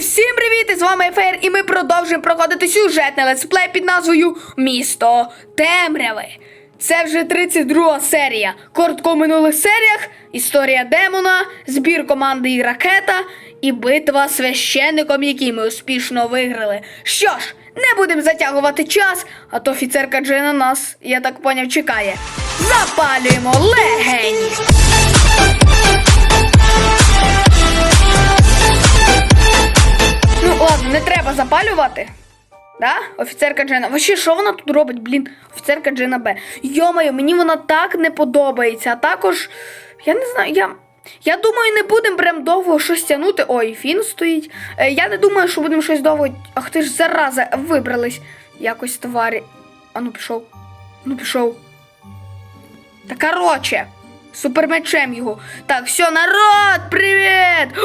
всім привіт! З вами Ефер, і ми продовжуємо проходити сюжетний летсплей під назвою Місто Темряви. Це вже 32 серія. Коротко в минулих серіях історія демона, збір команди і ракета і битва з священником, який ми успішно виграли. Що ж, не будемо затягувати час, а то офіцерка Джина нас, я так поняв, чекає. Запалюємо легені! Запалювати. Да? Офіцерка Джена. Вообще, що вона тут робить, блін? Офіцерка Джена Б. Йомаю, мені вона так не подобається. А також, я не знаю, я. Я думаю, не будемо прям довго щось тягнути. Ой, фін стоїть. Е, я не думаю, що будемо щось довго. Ах ти ж зараза, вибрались якось тварі. А ну пішов. Ну пішов. Та короче, супермечем його. Так, все, народ, привіт!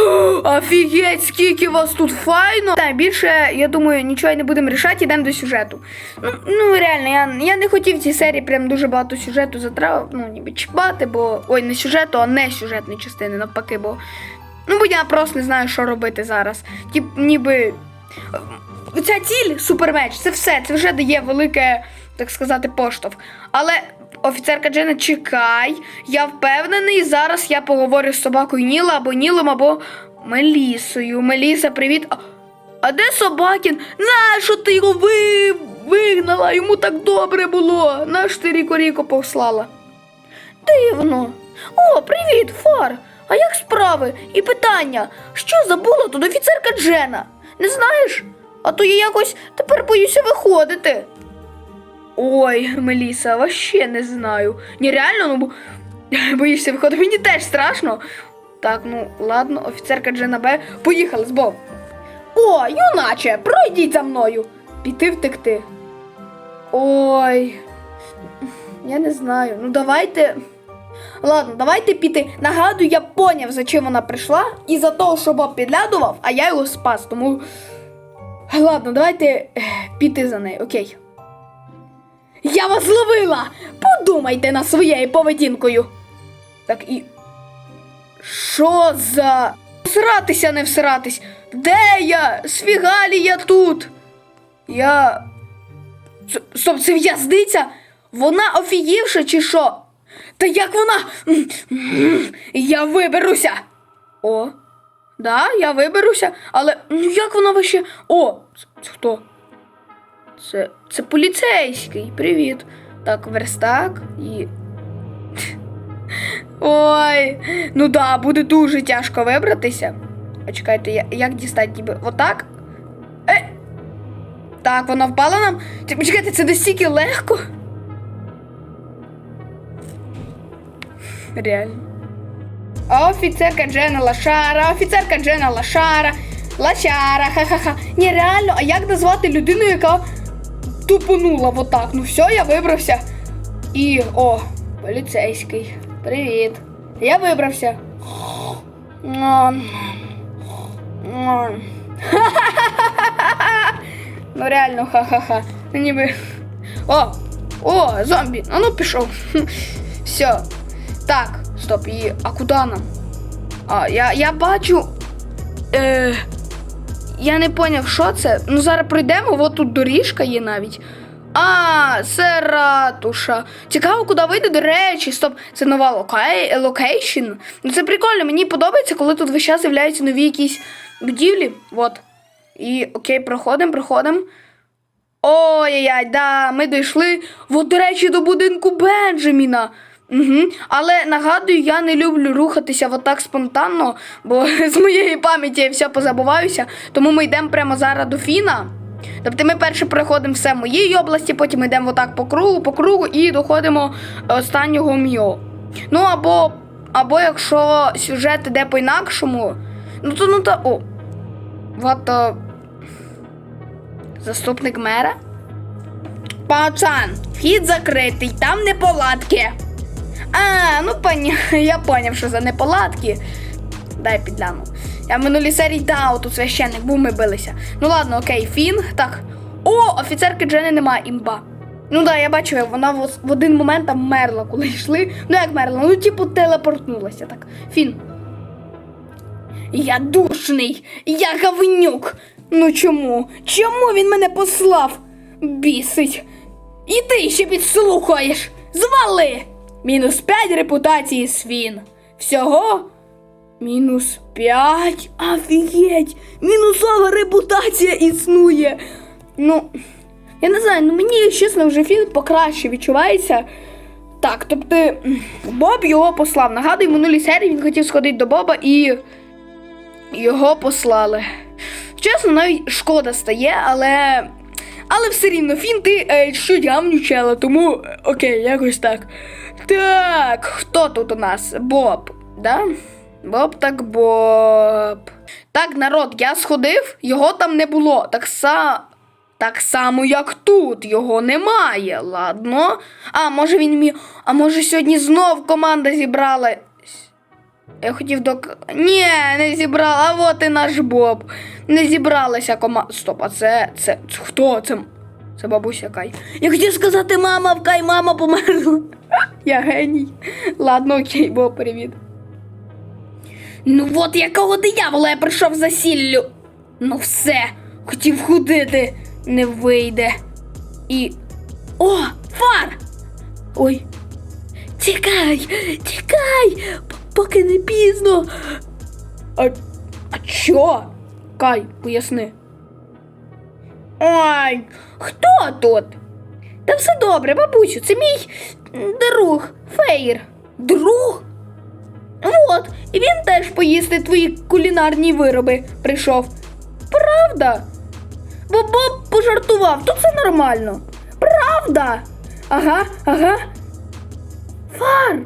Офігеть, скільки вас тут файно. Так, більше, я думаю, нічого не будемо рішати, йдемо до сюжету. Ну, ну реально, я, я не хотів в цій серії прям дуже багато сюжету затрав, ну, ніби чіпати, бо. Ой, не сюжету, а не сюжетної частини, навпаки, бо. Ну, бо я просто не знаю, що робити зараз. Тіп, ніби. Ця ціль, супермеч, це все, це вже дає велике, так сказати, поштовх. Але офіцерка Джена, чекай, я впевнений, зараз я поговорю з собакою Ніла або Нілом, або Мелісою. Меліса, привіт. А, а де Собакін? Нащо ти його ви... вигнала? Йому так добре було. Наш ти Ріко Ріко послала. Дивно. О, привіт, Фар. А як справи? І питання, що забула тут офіцерка Джена? Не знаєш? А то я якось тепер боюся виходити. Ой, Меліса, вообще не знаю. Ні, реально, ну боїшся виходити. Мені теж страшно. Так, ну ладно, офіцерка Джена Б. Поїхали з Боб. О, юначе, пройдіть за мною. Піти втекти. Ой. Я не знаю. Ну давайте. Ладно, давайте піти. Нагадую, я поняв, за чим вона прийшла. І за того, що Боб підглядував, а я його спас. Тому. Ладно, давайте піти за нею, окей. Я вас зловила! Подумайте над своєю поведінкою. Так і. Що за. Всратися, не всратись? Де я? Сфігалі я тут. Я. Стоп, це в'язниця? Вона офігівша чи що? Та як вона? Я виберуся. О, да, я виберуся, але ну як вона вообще. О, хто? Це, це поліцейський. Привіт. Так, верстак і. Ой, ну да, буде дуже тяжко вибратися. А чекайте, як дістати ніби? Отак? Е! Так, вона впала нам. Чекайте, це настільки легко. Реально. Офіцерка Джена Лашара, офіцерка Джена Лашара, Лашара, ха-ха-ха. Ні, реально, а як назвати людину, яка тупонула в отак? Ну все, я вибрався. І. О, поліцейський. Привіт. Я вибрався. Ну реально, ха-ха-ха. Ну, Ніби. О! О, зомбі! А ну пішов. Все. Так, стоп, і. А куди нам? А, я, я бачу. Е, я не поняв, що це. Ну, зараз пройдемо, от тут доріжка є навіть. А, це ратуша. Цікаво, куди вийде, до речі, стоп, це нова локей... локейшн. Ну це прикольно, мені подобається, коли тут весь час з'являються нові якісь будівлі. От. І окей, проходимо, проходимо. Ой-яй, да, ми дійшли, от, до речі, до будинку Бенджаміна. Угу. Але нагадую, я не люблю рухатися отак спонтанно, бо з моєї пам'яті я все позабуваюся. Тому ми йдемо прямо зараз до Фіна. Тобто ми перше проходимо все в моїй області, потім йдемо отак по кругу, по кругу і доходимо останнього Мьо. Ну або, або якщо сюжет іде по-інакшому, ну то ну то. О. От. е, Заступник мера. Пацан, вхід закритий, там неполадки. А, ну поня... я поняв, що за неполадки. Дай підгляну. Я в минулій серії да, тут священник був, ми билися. Ну ладно, окей, Фін. Так. О, офіцерки Джени немає імба. Ну да, я бачу, вона в один момент там мерла, коли йшли. Ну як мерла? Ну, типу, телепортнулася так. Фін. Я душний, я говнюк. Ну чому? Чому він мене послав? Бісить. І ти ще підслухаєш. Звали. Мінус 5 репутації свін. Всього мінус 5. Офігеть! Мінусова репутація існує. Ну, я не знаю, ну мені чесно вже фільм покраще відчувається. Так, тобто Боб його послав. Нагадую, минулій серії він хотів сходити до Боба і його послали. Чесно, навіть шкода стає, але. Але все рівно фін ти е, чуть гамнючела, тому е, окей, якось так. Так, хто тут у нас? Боб, да? Боб так Боб. Так, народ, я сходив, його там не було. Так са. Так само, як тут, його немає, ладно. А, може він мій. А може сьогодні знов команда зібралась? Я хотів до. Ні, не зібрала. А от і наш Боб. Не зібралася команда. Стоп, а це. це. хто? Це. Це бабуся Кай. Я хотів сказати, мама в Кай, мама померла. Я геній. Ладно, окей, Боб, привіт. Ну от якого диявола я прийшов за сіллю. Ну все, хотів ходити, не вийде. І. О, фар! Ой. Тікай, тікай, поки не пізно. А, а чо? Кай, поясни. Ой, хто тут? Та все добре, бабусю, це мій друг Фейр. Друг? От, і він теж поїсти твої кулінарні вироби прийшов. Правда? Бо Боб пожартував, то це нормально. Правда? Ага, ага. Фар!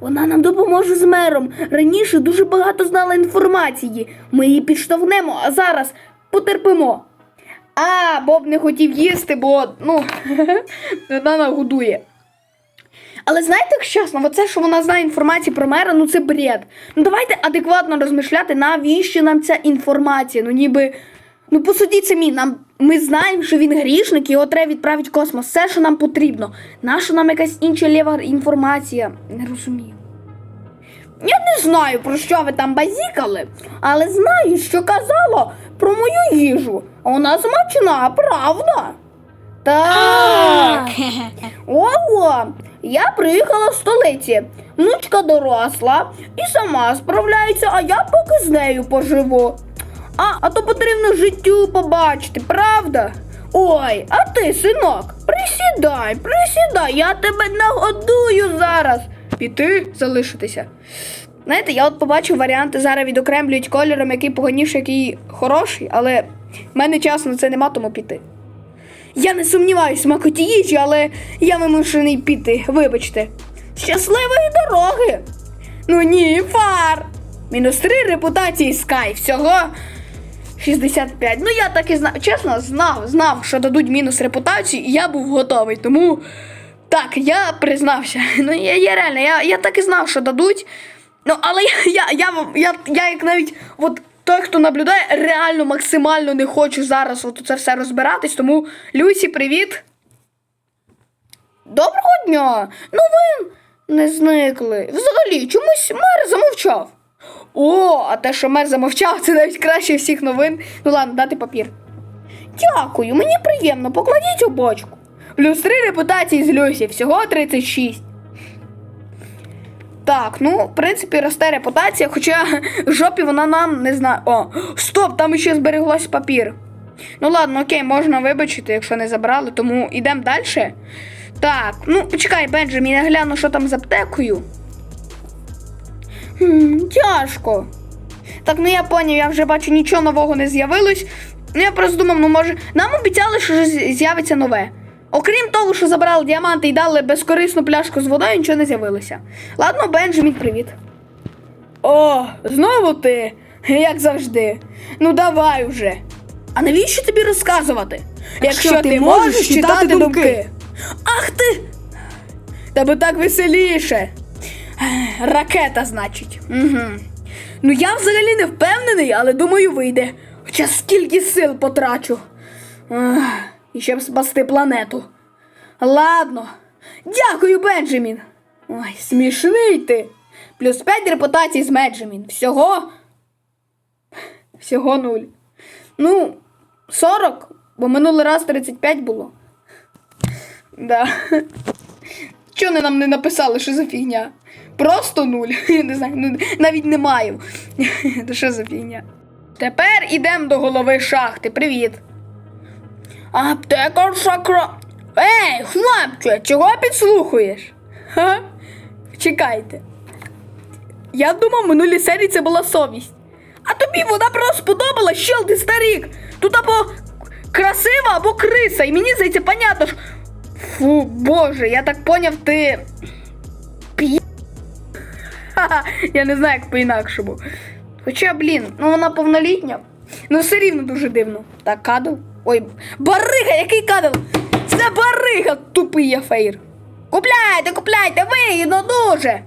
Вона нам допоможе з мером. Раніше дуже багато знала інформації. Ми її підштовхнемо, а зараз потерпимо. А, Боб не хотів їсти, бо ну, вона нагодує. Але знаєте, як чесно, оце, що вона знає інформацію про мера, ну це бред. Ну давайте адекватно розмишляти, навіщо нам ця інформація. Ну ніби. Ну, посудіть самі, нам ми знаємо, що він грішник, і його треба відправити в космос. Все, що нам потрібно. Наша нам якась інша лєва інформація? Не розумію. Я не знаю, про що ви там базікали, але знаю, що казало про мою їжу. А Вона смачна, правда? Так. Ого, я приїхала з столиці. Внучка доросла і сама справляється, а я поки з нею поживу. А, а то потрібно життю побачити, правда? Ой, а ти, синок, присідай, присідай, я тебе нагодую зараз. Піти залишитися. Знаєте, я от побачив варіанти зараз відокремлюють кольором, який поганіший, який хороший, але в мене часу на це нема, тому піти. Я не сумніваюсь в але я вимушений піти, вибачте. Щасливої дороги! Ну ні, фар! Мінус три репутації Sky. Всього 65. Ну я так і знав. Чесно, знав, знав, що дадуть мінус репутацію, і я був готовий. Тому так, я признався. Ну, я, я реально, я, я так і знав, що дадуть. Ну, але я, я, я, я, я як навіть от той, хто наблюдає, реально максимально не хочу зараз от це все розбиратись. Тому, Люсі, привіт. Доброго дня! Ну ви не зникли. Взагалі, чомусь мер замовчав. О, а те, що мер замовчав, це навіть краще всіх новин. Ну ладно, дати папір. Дякую, мені приємно, покладіть у бочку. Плюс три репутації з Люсі, всього 36. Так, ну, в принципі, росте репутація, хоча жопі вона нам не знає. О, стоп, там ще збереглось папір. Ну ладно, окей, можна вибачити, якщо не забрали, тому йдемо далі. Так, ну почекай, Бенджамін, я гляну, що там з аптекою. Хм, тяжко. Так, ну я поняв, я вже бачу, нічого нового не з'явилось. Ну я просто думав, ну може. Нам обіцяли, що з'явиться нове. Окрім того, що забрали діаманти і дали безкорисну пляшку з водою, нічого не з'явилося. Ладно, Бенджамін, привіт. О, знову ти, як завжди. Ну давай уже. А навіщо тобі розказувати? Якщо, ти можеш читати думки. Ах ти! Тебе так веселіше. Ракета, значить. Угу. Ну я взагалі не впевнений, але думаю, вийде. Хоча скільки сил потрачу. Ах, і щоб спасти планету. Ладно. Дякую, Бенджамін. Ой, смішний ти. Плюс 5 репутацій з Бенджамін. Всього Всього нуль. Ну, 40, бо минулий раз 35 було. Да. Чого вони нам не написали, що за фігня? Просто нуль. Я не знаю, ну, навіть не маю. Що за фігня? Тепер ідемо до голови шахти. Привіт. Аптекар шакра. Ей, хлопче, чого підслухуєш? Ха? Чекайте. Я думав, в минулій серії це була совість. А тобі вона просто сподобалась, щел ти старік. Тут або красива, або криса. І мені здається, понятно, що. Фу, боже, я так поняв, ти. П'є. Я не знаю, як по-інакшому. Хоча, блін, ну вона повнолітня. Ну все рівно дуже дивно. Так, кадл. Ой, барига, який кадл? Це барига, тупий я фейр. Купляйте, купляйте, вигідно дуже.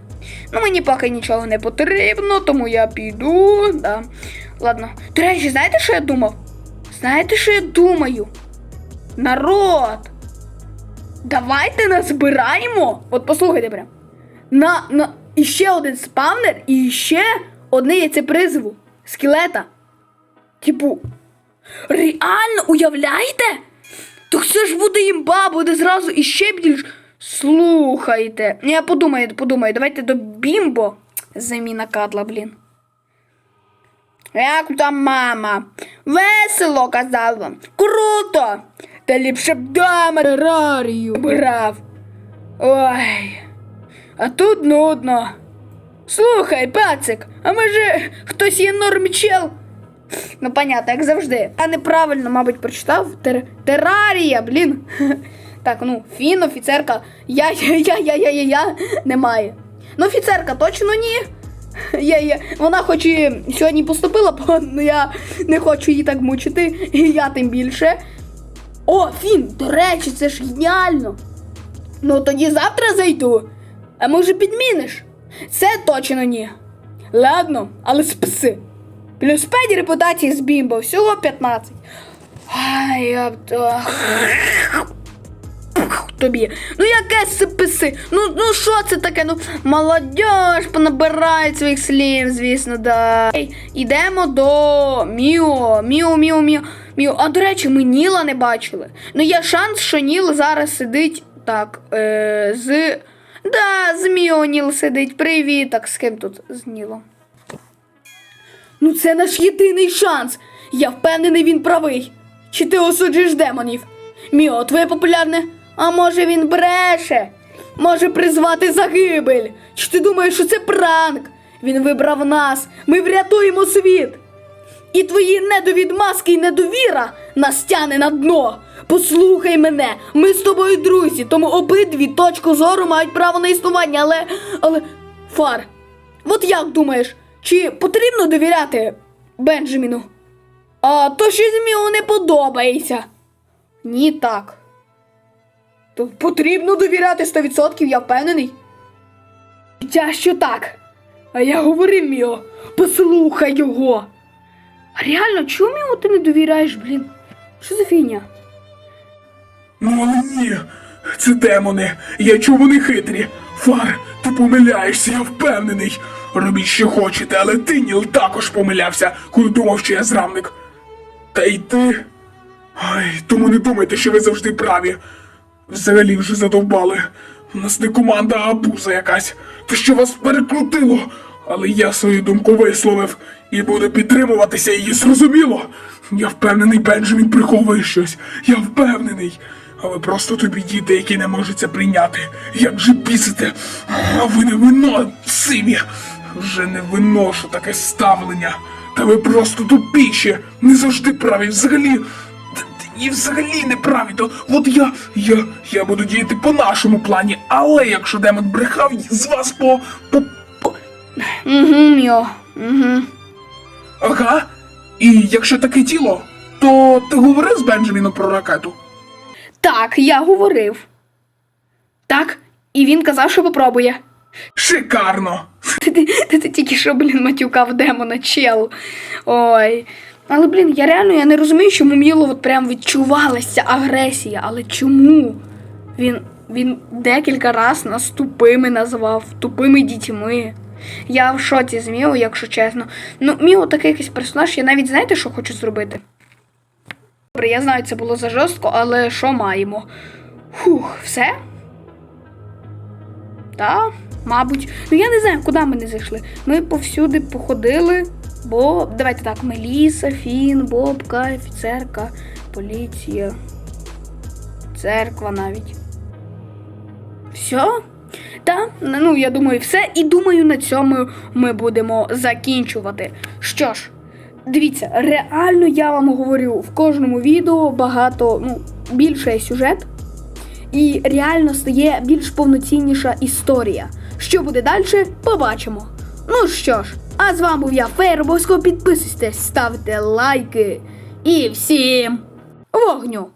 Ну, мені поки нічого не потрібно, тому я піду. Да. Ладно. До речі, знаєте, що я думав? Знаєте, що я думаю? Народ! Давайте назбираємо. От послухайте прям. На, на іще один спавнер і ще одне яйце призову. Скелета. Типу. Реально уявляєте? Так це ж буде імба, буде зразу іще більш. Слухайте. Я подумаю, подумаю, давайте до бімбо. Заміна кадла, блін. Як там мама? Весело казала. Круто! Та ліпше б дома терарію брав. Ой. А тут нудно. Слухай, пацик, а може хтось є нормчел? Ну, понятно, як завжди. Я неправильно, мабуть, прочитав. Тер... Терарія, блін. Так, ну, фін, офіцерка. Я, я, я, я, я, я, немає. Ну, офіцерка точно ні. Я, я, вона хоч і сьогодні поступила, бо ну, я не хочу її так мучити, і я тим більше. О, Фін, до речі, це ж геніально. Ну тоді завтра зайду. А може підміниш? Це точно ні. Ладно, але списи. Плюс 5 репутації з бімбо, всього 15. Ай, я б то. Тобі. Ну яке списи? Ну ну що це таке? Ну молодь понабирають своїх слів, звісно, да. Ей, ідемо до Міо. Міо, Міо, Міо. Міо. А до речі, ми Ніла не бачили. Ну є шанс, що Ніл зараз сидить так. Е, з. Да, з Міо Ніл сидить. Привіт. Так, з ким тут з Нілом? Ну, це наш єдиний шанс. Я впевнений, він правий. Чи ти осуджуєш демонів? Міо, твоє популярне. А може він бреше? Може призвати загибель? Чи ти думаєш, що це пранк? Він вибрав нас. Ми врятуємо світ. І твої недовідмазки і недовіра нас тяне на дно. Послухай мене, ми з тобою друзі, тому обидві точки зору мають право на існування, але. але. Фар, от як думаєш, чи потрібно довіряти Бенджаміну? А то щось Міо не подобається. Ні, так. То потрібно довіряти 100%, я впевнений. Тя що так. А я говорив Міо, послухай його. А реально, чому Міо ти не довіряєш, блін? Що за фігня? Ну але ні, це демони. Я чув вони хитрі. Фар, ти помиляєшся, я впевнений. Робіть, що хочете, але ти, Ніл, також помилявся, коли думав, що я зрадник. Та й ти. Ай, тому не думайте, що ви завжди праві. Взагалі вже задовбали. У нас не команда, а буза якась. Та що вас перекрутило? Але я свою думку висловив і буду підтримуватися її, зрозуміло. Я впевнений, Бенджамін приховує щось. Я впевнений. А ви просто тобі діти, які не можуть це прийняти. Як же бісите? А ви не вино, сиві. Вже не виношу таке ставлення. Та ви просто тупіші, не завжди праві, взагалі. І взагалі не праві, то от я, я, я буду діяти по нашому плані, але якщо демон брехав з вас по, по, по... Угу, Міо. Угу. Ага. І якщо таке тіло, то ти говорив з Бенджаміном про ракету? Так, я говорив. Так, і він казав, що попробує. Шикарно! Ти, ти, тільки що, блін, матюкав демона, чел. Ой. Але, блін, я реально я не розумію, чому Міло от прям відчувалася агресія. Але чому? Він, він декілька раз нас тупими назвав, тупими дітьми. Я в шоці з Міо, якщо чесно. Ну, Міо такий якийсь персонаж, я навіть знаєте, що хочу зробити? Добре, я знаю, це було за жорстко, але що маємо? Фух, все? Та, мабуть. Ну я не знаю, куди ми не зайшли. Ми повсюди походили, бо давайте так, Меліса, Фін, Бобка, офіцерка, поліція, церква навіть. Все? Та, ну я думаю, все. І думаю, на цьому ми будемо закінчувати. Що ж, дивіться, реально я вам говорю, в кожному відео багато, ну, більше сюжет. І реально стає більш повноцінніша історія. Що буде далі, побачимо. Ну що ж, а з вами був я, Фейер, обов'язково підписуйтесь, ставте лайки. І всім вогню!